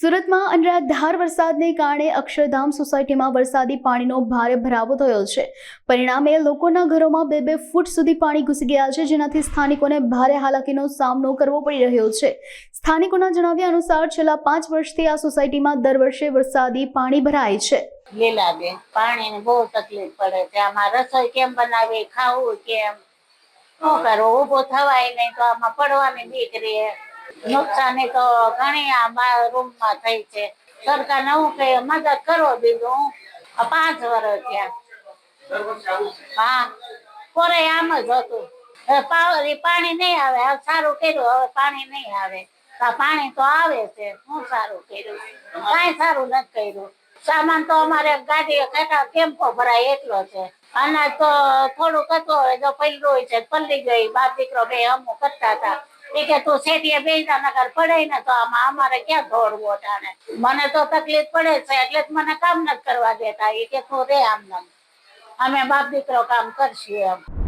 સુરતમાં અનરાધાર વરસાદને કારણે અક્ષરધામ સોસાયટીમાં વરસાદી પાણીનો ભારે ભરાવો થયો છે. પરિણામે લોકોના ઘરોમાં બે બે ફૂટ સુધી પાણી ઘૂસી ગયા છે, જેનાથી સ્થાનિકોને ભારે હાલાકીનો સામનો કરવો પડી રહ્યો છે. સ્થાનિકોના જણાવ્યા અનુસાર છેલ્લા પાંચ વર્ષથી આ સોસાયટીમાં દર વર્ષે વરસાદી પાણી ભરાય છે. લીલાબેન પાણીની બહુ તકલીફ પડે છે. આમાં રસોઈ કેમ બનાવી, ખાવું કેમ? શું કરવું? ઊભું થવાય નહીં તો આમાં પડવાની બીક નુકસાની તો ઘણી આ રૂમમાં થઈ છે. સરકારને હું કઈ મદદ કરો બીજું હું. પાંચ વર્ષ થયા. હા. આમ જ હતું. પાણી નહીં આવે. સારું કર્યું, હવે પાણી નહીં આવે. પાણી તો આવે છે. હું સારું કર્યું? કઈ સારું નથી કર્યું. સામાન તો અમારે ગાડી કાકા કેમ્પો ભરાય એટલો છે. અનાજ તો થોડુંક હતું હોય જો હોય છે. પલ્લી ગઈ. બાપ દીકરો બે અમુક કરતા હતા. એ કે તું શેઠીએ બેસા નગર પડે ને તો આમાં અમારે ક્યાં દોડવો અટાણે મને તો તકલીફ પડે છે, એટલે મને કામ નથી કરવા દેતા. એ કે તું રે આમ. અમે બાપ દીકરો કામ કરશું એમ.